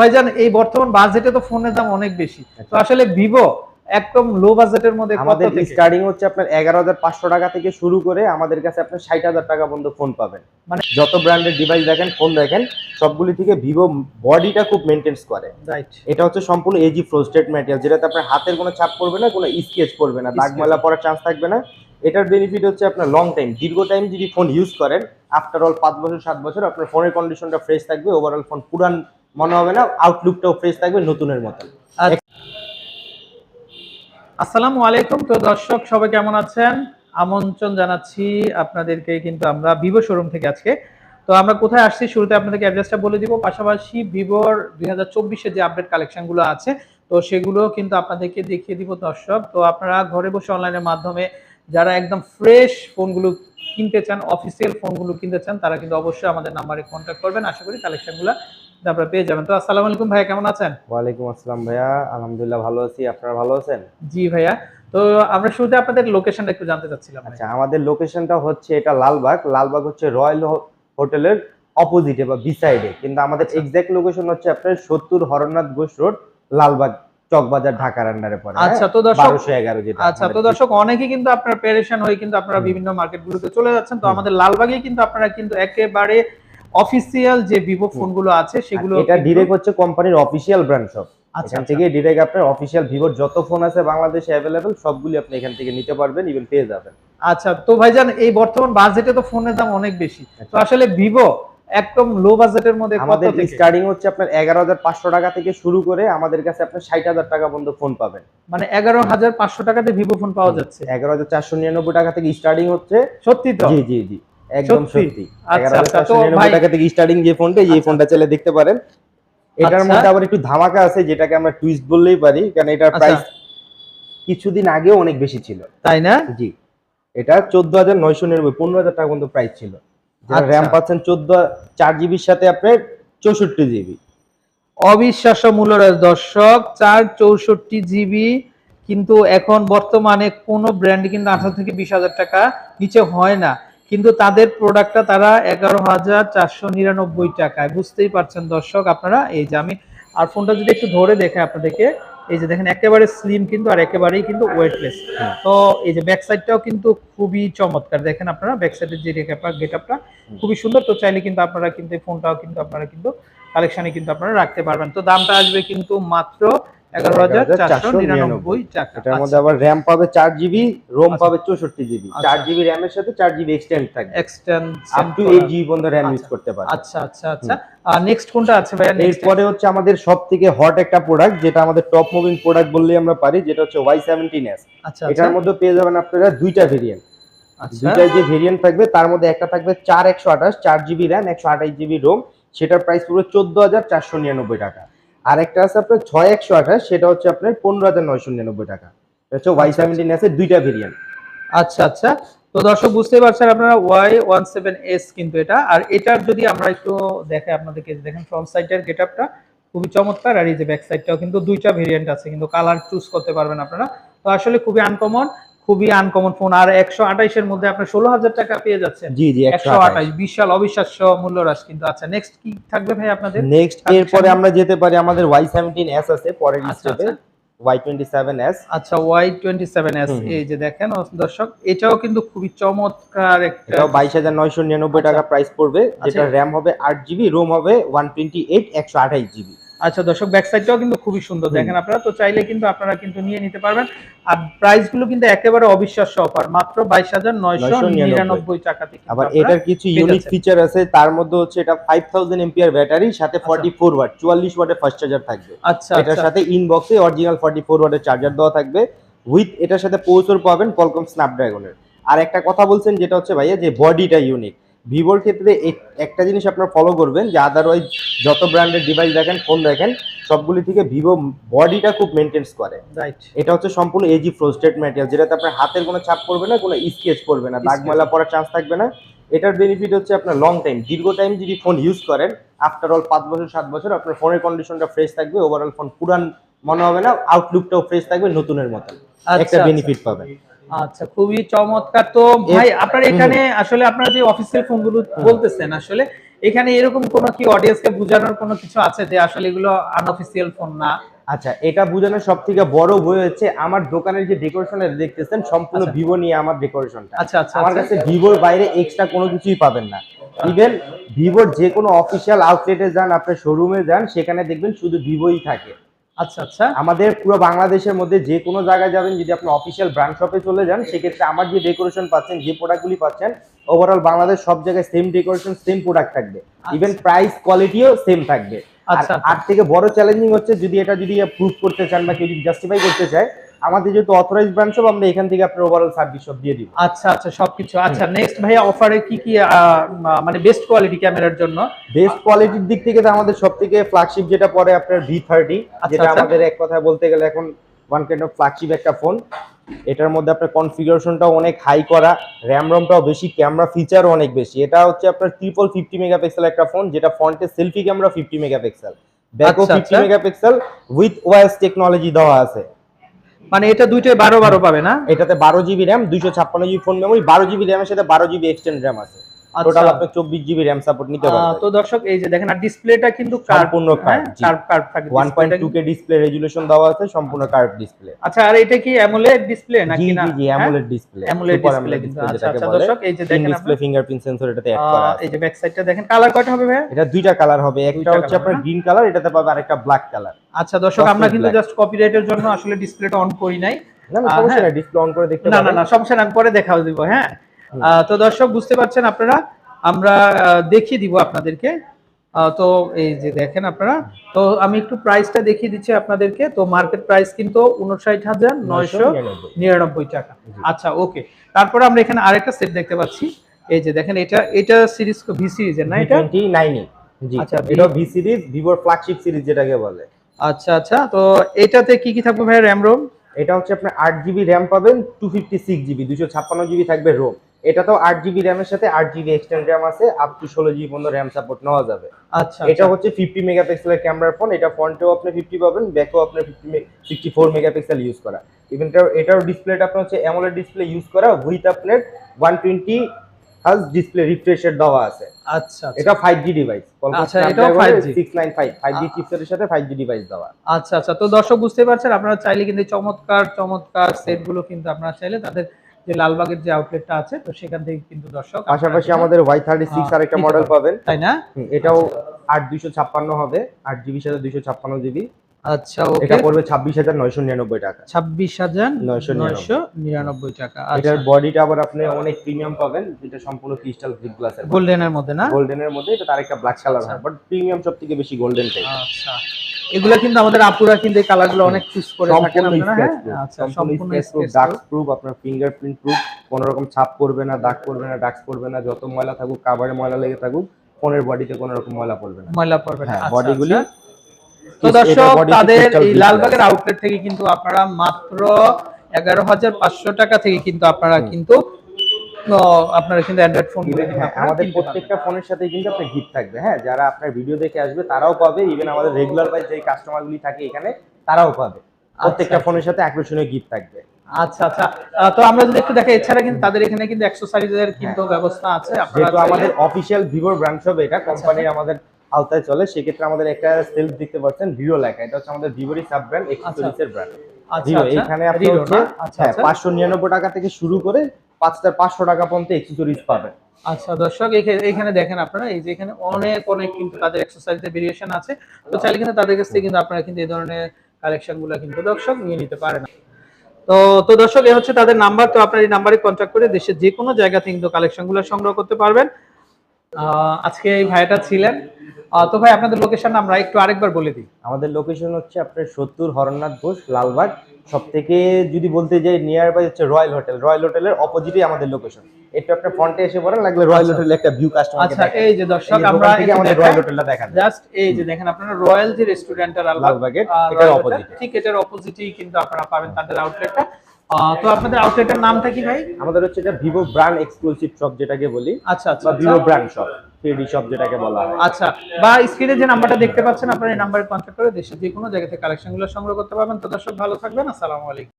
ভাইজান এই বর্তমান বাজেটে তো ফোনের দাম অনেক বেশি। তো আসলে ভিভো একদম লো বাজেটের মধ্যে আমাদের স্টার্টিং হচ্ছে আপনার এগারো হাজার পাঁচশো টাকা থেকে শুরু করে আমাদের কাছে আপনার ষাট হাজার টাকা পর্যন্ত ফোন পাবেন। মানে যত ব্র্যান্ডের ডিভাইস দেখেন ফোন দেখেন সবগুলি থেকে ভিভো বডিটা খুব মেনটেন্স করে। এটা হচ্ছে সম্পূর্ণ এজি ফ্রোস্টেড ম্যাটেরিয়াল যেটাতে আপনার হাতের কোনো চাপ পড়বে না কোনো স্কেচ পড়বে না দাগ Sketch. ময়লা পড়ার চান্স থাকবে না। এটার বেনিফিট হচ্ছে আপনার লং টাইম দীর্ঘ টাইম যদি ফোন ইউজ করেন আফটার অল পাঁচ বছর সাত বছর আপনার ফোনের কন্ডিশনটা ফ্রেশ থাকবে ওভারঅল ফোন পুরান মনে হবে না আউটলুকটাও ফ্রেশ থাকবে, নতুনের মতন। আসসালামু আলাইকুম তো দর্শক, সবাই কেমন আছেন? আমন্ত্রণ জানাচ্ছি আপনাদেরকে কিন্তু আমরা ভিভো শোরুম থেকে আজকে। তো আমরা কোথায় আসছি? শুরুতে আপনাদেরকে অ্যাড্রেসটা বলে দিব। পাশাপাশি ভিভোর দুই হাজার যে আপডেট কালেকশনগুলো আছে, তো সেগুলো কিন্তু আপনাদেরকে দেখিয়ে দিব দর্শক। তো আপনারা ঘরে বসে অনলাইনের মাধ্যমে যারা একদম ফ্রেশ ফোনগুলো কিনতে চান অফিসিয়াল ফোনগুলো কিনতে চান, তারা কিন্তু অবশ্যই আমাদের নাম্বারে কন্ট্যাক্ট করবেন। আশা করি কালেকশনগুলো আপনারা পেয়ে যাবেন। তো আসসালামু আলাইকুম ভাইয়া কেমন আছেন? ওয়ালাইকুম আসসালাম ভাইয়া। আলহামদুলিল্লাহ ভালো আছি। আপনারা ভালো আছেন? জি ভাইয়া। তো আমরা শুরুতে আপনাদের লোকেশনটা একটু জানতে চাচ্ছিলাম আচ্ছা আমাদের লোকেশনটা হচ্ছে এটা লালবাগ। লালবাগ হচ্ছে রয়্যাল হোটেলের অপোজিটে বা বিসাইডে কিন্তু আমাদের আচ্ছা। এক্সাক্ট লোকেশন হচ্ছে আপনার সত্তর হরনাথ ঘোষ রোড লালবাগ চকবাজার ঢাকার আন্ডারে পড়ে আচ্ছা তো দর্শক যেটা আচ্ছা তো দর্শক অনেকেই কিন্তু আপনার পেরেশান হয়ে কিন্তু আপনারা। বিভিন্ন মার্কেটগুলোতে চলে যাচ্ছেন। তো আমাদের লালবাগে কিন্তু আপনারা কিন্তু একেবারে অফিসিয়াল যে ভিভো। ফোনগুলো আছে সেগুলো এটা ডিরেক্ট হচ্ছে কোম্পানির অফিসিয়াল ব্র্যান্ড শপ আচ্ছা এখান আচ্ছা। থেকে ডিরেক্ট আপনার অফিসিয়াল ভিভোর যত ফোন আছে বাংলাদেশে অ্যাভেলেবেল সবগুলি আপনি এখান থেকে নিতে পারবেন ইভেন পেয়ে যাবেন। আচ্ছা তো ভাইজান এই বর্তমান বাজেটে তো ফোনের দাম অনেক বেশি। তো আচ্ছা। আসলে ভিভো একদম লো বাজেটের মধ্যে আমাদের স্টার্টিং হচ্ছে আপনার এগারো হাজার পাঁচশো টাকা থেকে শুরু করে আমাদের কাছে আপনার ষাট হাজার টাকা পর্যন্ত ফোন পাবেন। মানে এগারো হাজার পাঁচশো টাকাতে ভিভো ফোন পাওয়া যাচ্ছে। এগারো হাজার চারশো নিরানব্বই টাকা থেকে স্টার্টিং হচ্ছে। সত্যি তো? জি জি জি। একদম সত্যি? আচ্ছা, আচ্ছা, টাকা থেকে স্টার্টিং যে ফোনটা এই আচ্ছা। ফোনটা চাইলে দেখতে পারেন এটার আচ্ছা। মধ্যে আবার একটু ধামাকা আছে যেটাকে আমরা টুইস্ট বললেই পারি কারণ এটার আচ্ছা। প্রাইস কিছুদিন আগেও অনেক বেশি ছিল তাই না জি এটা চোদ্দ হাজার নয়শো নিরানব্বই পনেরো হাজার টাকা পর্যন্ত প্রাইস ছিল আচ্ছা। র্যাম পাচ্ছেন চোদ্দ চার জিবির সাথে আপনার চৌষট্টি জিবি অবিশ্বাস্য মূল্যরাজ দর্শক চার চৌষট্টি জিবি কিন্তু এখন বর্তমানে কোনো ব্র্যান্ড কিন্তু আঠারো থেকে বিশ হাজার টাকা নিচে হয় না কিন্তু তাদের প্রোডাক্টটা তারা এগারো হাজার চারশো নিরানব্বই টাকায়। বুঝতেই পারছেন দর্শক আপনারা? এই যে আমি আর ফোনটা যদি একটু ধরে দেখে আপনাদেরকে এই যে দেখেন একেবারে স্লিম কিন্তু আর একেবারেই কিন্তু ওয়েটলেস তো এই যে ব্যাক সাইডটাও কিন্তু খুবই চমৎকার। দেখেন আপনারা ব্যাক সাইডের যে গেট আপটা। খুবই সুন্দর। তো চাইলে কিন্তু আপনারা কিন্তু ফোনটাও কিন্তু আপনারা কিন্তু কালেকশানে কিন্তু আপনারা রাখতে পারবেন। তো দামটা আসবে কিন্তু মাত্র এগারো হাজার চারশো নিরানব্বই টাকা। এটার মধ্যে আবার র্যাম পাবে চার জিবি রোম। পাবে চৌষট্টি জিবি। চার জিবি র্যামের সাথে চার জিবি এক্সটেন্ড থাকবে। Extension up to eight GB পর্যন্ত র্যাম ইউজ। করতে পারবে। আচ্ছা আচ্ছা আচ্ছা। আর নেক্সট কোনটা আছে ভাইয়া? এরপরে হচ্ছে আমাদের সব থেকে হট একটা প্রোডাক্ট যেটা আমাদের টপ মুভিং প্রোডাক্ট বললেই আমরা পারি যেটা হচ্ছে ওয়াই সেভেন্টিন এস আচ্ছা আচ্ছা। এটার মধ্যে পেয়ে যাবেন আপনারা দুইটা ভেরিয়েন্ট আচ্ছা। দুইটা যে ভেরিয়েন্ট থাকবে তার মধ্যে একটা থাকবে চার একশো আঠাশ চার জিবি র্যাম একশো আঠাশ জিবি রোম সেটার প্রাইস পুরো চোদ্দ হাজার চারশো নিরানব্বই টাকা। আর একটা আছে আপনার ছয় একশো আঠাশ, সেটা হচ্ছে আপনার পনেরো হাজার নয়শো নিরানব্বই টাকা। হচ্ছে ওয়াই সেভেন্টিন এর দুইটা ভেরিয়েন্ট আচ্ছা আচ্ছা। তো দর্শক, বুঝতেই পারছেন আপনারা ওয়াই ওয়ান সেভেন এস কিন্তু এটা। আর এটার যদি আমরা একটু দেখে আপনাদেরকে দেখেন ফ্রন্ট সাইডের গেট আপটা খুবই চমৎকার, আর এই যে ব্যাক সাইডটাও কিন্তু দুইটা ভেরিয়েন্ট আছে, কিন্তু কালার চুজ করতে পারবেন আপনারা। তো আসলে খুবই আনকমন খুবই আনকমন ফোন আর একশো আঠাইশের মধ্যে আপনার ষোলো হাজার টাকা পেয়ে যাচ্ছেন। জি জি একশো আঠাইশ। বিশাল অবিশ্বাস্য মূল্য হ্রাস কিন্তু। আচ্ছা নেক্সট কি থাকবে ভাই আপনাদের? নেক্সট আচ্ছা, এরপরে আমরা যেতে পারি আমাদের ওয়াই সেভেন্টিন এস আছে পরের স্টেপে Y27s আচ্ছা।, আচ্ছা। Y27s আচ্ছা, এই যে দেখেন দর্শক এটাও কিন্তু খুবই চমৎকার একটা টাকা প্রাইস পড়বে হবে আচ্ছা দর্শক ব্যাক সাইডটাও কিন্তু খুবই সুন্দর। দেখেন আপনারা তো চাইলে কিন্তু আপনারা কিন্তু নিয়ে নিতে পারবেন। আর প্রাইসগুলো কিন্তু একেবারে অবিশ্বাস্য অফার মাত্র বাইশ হাজার নয়শো নিরানব্বই টাকাতে কিন্তু আবার এটার কিছু ইউনিক ফিচার আছে তার মধ্যে হচ্ছে এটা ফাইভ থাউজেন্ড এমপিআর ব্যাটারি সাথে ফর্টি ফোর ওয়াট চুয়াল্লিশ ওয়াটের ফাস্ট চার্জার থাকবে। আচ্ছা এটার আচ্ছা। সাথে ইনবক্সে অরিজিনাল ফর্টি ফোর ওয়াটের চার্জার দেওয়া থাকবে। উইথ এটার সাথে পৌঁছর পাবেন কলকম স্ন্যাপড্রাগনের আর একটা কথা বলছেন যেটা হচ্ছে ভাইয়া যে বডিটা ইউনিক ভিভোর ক্ষেত্রে একটা জিনিস আপনারা ফলো করবেন যে আদারওয়াইজ যত ব্র্যান্ডের ডিভাইস দেখেন ফোন দেখেন সবগুলি থেকে ভিভো বডিটা খুব মেনটেন্স করে। রাইট এটা হচ্ছে সম্পূর্ণ এজি ফ্রোস্টেড ম্যাটেরিয়াল যেটাতে আপনার হাতের কোনো চাপ পড়বে না কোনো স্কেচ পড়বে না দাগ Sketch। ময়লা পড়ার চান্স থাকবে না। এটার বেনিফিট হচ্ছে আপনার লং টাইম দীর্ঘ টাইম যদি ফোন ইউজ করেন আফটার অল পাঁচ বছর সাত বছর আপনার ফোনের কন্ডিশনটা ফ্রেশ থাকবে ওভারঅল ফোন পুরান মনে হবে না আউটলুকটাও ফ্রেশ থাকবে নতুনের মতন। একটা আচ্ছা, বেনিফিট পাবেন। আচ্ছা খুবই চমৎকার। তো ভাই আপনার এখানে আসলে আপনারা যে অফিসিয়াল ফোনগুলো বলতেছেন আসলে এখানে এরকম কোনো কি অডিয়েন্সকে বোঝানোর কোনো কিছু আছে যে আসলে এগুলো আনঅফিসিয়াল ফোন না? আচ্ছা এটা বোঝানোর সব থেকে বড় বই হচ্ছে আমার দোকানের যে ডেকোরেশন দেখতেছেন সম্পূর্ণ আচ্ছা। ভিভো নিয়ে আমার ডেকোরেশনটা আচ্ছা আচ্ছা আমার আচ্ছা। কাছে ভিভোর বাইরে এক্সট্রা কোনো কিছুই পাবেন না। ইভেন ভিভোর যে কোনো অফিসিয়াল আউটলেটে যান আপনার শোরুমে যান সেখানে দেখবেন শুধু ভিভোই থাকে। আচ্ছা আচ্ছা। আমাদের পুরো বাংলাদেশের মধ্যে যে কোনো জায়গায় যাবেন যদি আপনি অফিসিয়াল ব্র্যান্ড শপে চলে যান সেক্ষেত্রে আমার যে ডেকোরেশন পাচ্ছেন যে প্রোডাক্টগুলি পাচ্ছেন ওভারঅল বাংলাদেশ সব জায়গায় সেম ডেকোরেশন সেম প্রোডাক্ট থাকবে। ইভেন প্রাইস কোয়ালিটিও সেম থাকবে। আর আচ্ছা। আর থেকে বড় চ্যালেঞ্জিং হচ্ছে যদি এটা যদি প্রুভ করতে চান বা কেউ যদি জাস্টিফাই করতে চায় আমাদের যেহেতু অথরাইজ ব্র্যান্ড শপ আমরা এখান থেকে আপনার ওভারঅল সার্ভিস সব দিয়ে দিব। আচ্ছা আচ্ছা সবকিছু। আচ্ছা নেক্সট ভাইয়া অফারে কি কি মানে বেস্ট কোয়ালিটি ক্যামেরার জন্য? বেস্ট কোয়ালিটির দিক থেকে তো আমাদের সব থেকে ফ্ল্যাগশিপ যেটা পরে আপনার ভি থার্টি যেটা আচ্ছা। আমাদের এক কথায় বলতে গেলে এখন ওয়ান কাইন্ড অফ ফ্ল্যাগশিপ একটা ফোন এটার মধ্যে আপনার কনফিগারেশনটাও অনেক হাই করা র্যাম রমটাও বেশি ক্যামেরা ফিচারও অনেক বেশি। এটা হচ্ছে আপনার ট্রিপল ফিফটি মেগাপিক্সেল একটা ফোন যেটা ফ্রন্টে সেলফি ক্যামেরা ফিফটি মেগাপিক্সেল ব্যাকও আচ্ছা, ফিফটি আচ্ছা। মেগাপিক্সেল উইথ ওয়াইস টেকনোলজি দেওয়া আছে। মানে এটা দুইটাই বারো বারো পাবে না? এটাতে বারো জিবি র্যাম দুইশো ছাপ্পান্ন জিবি ফোন মেমোরি বারো জিবি র্যামের সাথে বারো জিবি এক্সটেন্ড র্যাম আছে। টোটাল আপনার চব্বিশ জিবি র্যাম সাপোর্ট নিতে পারবেন তো দর্শক এই যে দেখেন আর ডিসপ্লেটা কিন্তু সম্পূর্ণ কার্ভ কার্ভ থাকে। ওয়ান পয়েন্ট ডিসপ্লেটা টু কিন্তু। কে ডিসপ্লে রেজুলেশন দেওয়া আছে সম্পূর্ণ কার্ভ ডিসপ্লে আচ্ছা আর এটা কি অ্যামোলেড ডিসপ্লে নাকি না? জি জি অ্যামোলেড ডিসপ্লে অ্যামোলেড ডিসপ্লে কিন্তু আচ্ছা আচ্ছা দর্শক এই যে দেখেন ডিসপ্লে ফিঙ্গারপ্রিন্ট সেন্সর এটাতে অ্যাড করা আছে। এই যে ব্যাক সাইডটা দেখেন কালার কয়টা হবে ভাই এটা দুইটা কালার হবে একটা হচ্ছে আপনার না? গ্রিন কালার এটাতে পাবে আরেকটা ব্ল্যাক কালার আচ্ছা দর্শক আমরা কিন্তু. জাস্ট কপিরাইটের জন্য আসলে ডিসপ্লেটা অন করি নাই। না না সমস্যা হ্যাঁ। নাই ডিসপ্লে অন করে দেখতে না না না সমস্যা না আমি পরে দেখাও দিব হ্যাঁ? তো দর্শক বুঝতে পারছেন আপনারা? আমরা দেখিয়ে দিব আপনাদেরকে। তো এই যে দেখেন আপনারা তো আমি একটু প্রাইসটা দেখিয়ে দিচ্ছি আপনাদেরকে। তো মার্কেট প্রাইস কিন্তু উনষাট হাজার নয়শো নিরানব্বই। টাকা। আচ্ছা ওকে তারপরে আমরা এখানে আরেকটা সেট দেখতে পাচ্ছি। এই যে দেখেন এটা এটা সিরিজ ভি সিরিজের না এটা? V29 জি আচ্ছা, এটা ভি সিরিজ ভিভোর ফ্ল্যাগশিপ সিরিজ যেটাকে বলে। আচ্ছা আচ্ছা তো এটাতে কি কি থাকবে ভাই র্যাম রোম এটা হচ্ছে আপনার আট জিবি র্যাম পাবেন টু ফিফটি সিক্স জিবি দুশো ছাপ্পান্ন জিবি থাকবে রোম এটা তো আট জিবি র্যামের সাথে আট জিবি এক্সটেন্ড র্যাম আছে আপ টু ষোলো জিবি পর্যন্ত র্যাম সাপোর্ট নেওয়া যাবে। আচ্ছা এটা হচ্ছে ফিফটি মেগাপিক্সেলের ক্যামেরার ফোন এটা ফ্রন্টেও আপনি ফিফটি পাবেন ব্যাকেও আপনার fifty sixty four megapixel use করা। ইভেন এটার ডিসপ্লেটা আপনার হচ্ছে অ্যামোলেড ডিসপ্লে ইউজ করা উইথ আপনার ওয়ান টোয়েন্টি হাজ ডিসপ্লে রিফ্রেশের দেওয়া আছে। আচ্ছা আচ্ছা। এটা ফাইভ জি ডিভাইস আচ্ছা, এটাও 5G six nine five five G চিপসেটের সাথে ফাইভ জি ডিভাইস দেওয়া। আচ্ছা আচ্ছা। তো দর্শক বুঝতে পারছেন আপনারা চাইলে কিন্তু চমৎকার চমৎকার সেটগুলো কিন্তু আপনারা চাইলে তাদের যে লালবাগের যে আউটলেটটা আছে তো সেখান থেকে কিন্তু দর্শক পাশাপাশি আমাদের ওয়াই থার্টি সিক্স আরেকটা নিতে মডেল পাবেন। তাই না? এটাও আট দুইশো ছাপ্পান্ন হবে। আট জিবির সাথে দুইশো ছাপ্পান্ন জিবি। আচ্ছা এটা ওকে। পড়বে হাজার নয়শো নিরানব্বই টাকা। ছাব্বিশ হাজার 999 নয়শো নিরানব্বই টাকা এটার আচ্ছা বডিটা আবার আপনি অনেক প্রিমিয়াম পাবেন এটা সম্পূর্ণ ক্রিস্টাল গ্রিপ গ্লাসের গোল্ডেনের মধ্যে না? গোল্ডেনের মধ্যে এটা তার একটা ব্ল্যাক কালার হয় বাট প্রিমিয়াম সব থেকে বেশি গোল্ডেন টাইপ আচ্ছা। এগুলা কিন্তু আমাদের আপুরা কিন্তু এই কালারগুলো অনেক চুজ করে থাকেন আপনারা হ্যাঁ? আচ্ছা সম্পূর্ণ স্ক্র্যাচ প্রুফ space প্রুফ আপনার ফিঙ্গারপ্রিন্ট প্রুফ কোনো রকম ছাপ পড়বে না দাগ পড়বে না ডাক্স পড়বে না যত ময়লা থাকুক কাভারে ময়লা লেগে থাকুক ফোনের বডিতে কোনো রকম ময়লা পড়বে না। ময়লা পড়বে না হ্যাঁ আচ্ছা, বডিগুলি আচ্ছা। তো দর্শক তাদের এই লালবাগের আউটলেট থেকে কিন্তু আপনারা মাত্র এগারো হাজার পাঁচশো টাকা থেকে কিন্তু আপনারা কিন্তু আপনারা কিন্তু অ্যান্ড্রয়েড ফোন হ্যাঁ আমাদের প্রত্যেকটা ফোনের সাথে কিন্তু আপনার গিফট থাকবে। হ্যাঁ যারা আপনার ভিডিও দেখে আসবে তারাও পাবে। ইভেন আমাদের রেগুলার বাই যে কাস্টমারগুলি থাকে এখানে তারাও পাবে। প্রত্যেকটা ফোনের সাথে আকর্ষণীয় গিফট থাকবে। আচ্ছা আচ্ছা। তো আমরা যদি একটু দেখে এছাড়া কিন্তু তাদের এখানে কিন্তু অ্যাক্সেসরিজের কিন্তু ব্যবস্থা আছে। আপনারা আমাদের অফিসিয়াল ভিভোর ব্র্যান্ড হবে এটা কোম্পানির আমাদের আওতায় চলে সেক্ষেত্রে আমাদের একটা সেলফ দেখতে পাচ্ছেন ভিভো লেখা। এটা হচ্ছে আমাদের ভিভোরই সাব ব্র্যান্ড এক্সেসরিজের ব্র্যান্ড আচ্ছা, ভিভো আচ্ছা, এখানে আপনি হচ্ছে আচ্ছা, হ্যাঁ আচ্ছা। পাঁচশো নিরানব্বই টাকা থেকে শুরু করে পাঁচ হাজার পাঁচশো টাকা পর্যন্ত এক্সেসরিজ পাবেন। আচ্ছা দর্শক এখে- এখানে দেখেন আপনারা এই যে এখানে অনেক অনেক কিন্তু তাদের এক্সারসাইজের ভেরিয়েশন আছে। তো চাইলে কিন্তু তাদের কাছ থেকে কিন্তু আপনারা কিন্তু এই ধরনের কালেকশনগুলো কিন্তু দর্শক নিয়ে নিতে পারেন। তো তো দর্শক এ হচ্ছে তাদের নাম্বার তো আপনার এই নাম্বারে কন্ট্যাক্ট করে দেশের যে কোনো জায়গা থেকে কিন্তু কালেকশনগুলো সংগ্রহ করতে পারবেন। আহ, আজকে এই ভাইটা ছিলেন তো ভাই আপনাদের লোকেশন আমরা একটু আরেকবার বলে দিই। আমাদের লোকেশন হচ্ছে আপনার সত্তর হরনাথ ঘোষ লালবাগ। সব থেকে যদি বলতে যাই নিয়ার বাই হচ্ছে রয়্যাল হোটেল। রয়্যাল হোটেলের অপোজিটে আমাদের লোকেশন একটু আপনার ফ্রন্টে এসে পড়েন লাগলে রয়্যাল আচ্ছা। হোটেলের একটা ভিউ কাস্টমার আচ্ছা এই যে দর্শক আমরা আমাদের রয়্যাল হোটেলটা দেখান জাস্ট এই যে দেখেন আপনারা রয়্যাল যে রেস্টুরেন্টের লালবাগের, এটার এ। ঠিক এটার অপোজিটেই কিন্তু আপনারা পাবেন তাদের আউটলেটটা তো আপনাদের আউটলেটের নামটা কি ভাই? আমাদের হচ্ছে এটা ভিভো ব্র্যান্ড এক্সক্লুসিভ শপ যেটাকে বলি আচ্ছা আচ্ছা Vivo. Brand shop three shop যেটাকে বলা হয়। আচ্ছা বা স্ক্রিনে যে নাম্বারটা দেখতে পাচ্ছেন, আপনারা এই নাম্বারে কন্ট্যাক্ট করে দেশের যে কোনো জায়গাতে থেকে কালেকশনগুলো সংগ্রহ করতে পারবেন। তো দর্শক, ভালো থাকবেন, আসসালামু আলাইকুম।